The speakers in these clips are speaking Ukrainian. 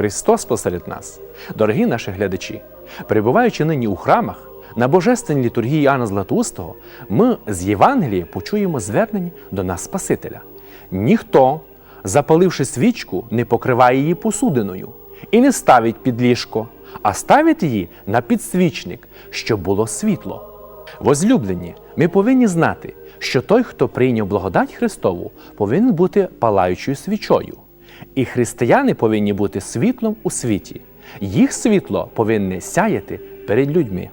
Христос посеред нас. Дорогі наші глядачі, перебуваючи нині у храмах, на божественній літургії Іоанна Златоустого, ми з Євангелія почуємо звернення до нас Спасителя. Ніхто, запаливши свічку, не покриває її посудиною і не ставить під ліжко, а ставить її на підсвічник, щоб було світло. Возлюблені, ми повинні знати, що той, хто прийняв благодать Христову, повинен бути палаючою свічою. І християни повинні бути світлом у світі. Їх світло повинне сяяти перед людьми.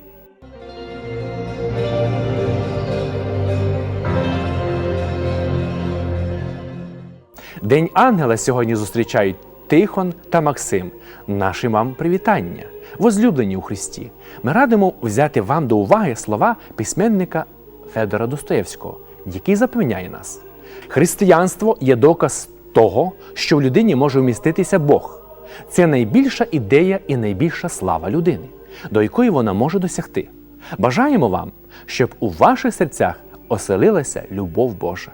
День ангела сьогодні зустрічають Тихон та Максим. Наші вам привітання, возлюблені у Христі. Ми радимо взяти вам до уваги слова письменника Федора Достоєвського, який запевняє нас: християнство є доказ того, що в людині може вміститися Бог. Це найбільша ідея і найбільша слава людини, до якої вона може досягти. Бажаємо вам, щоб у ваших серцях оселилася любов Божа.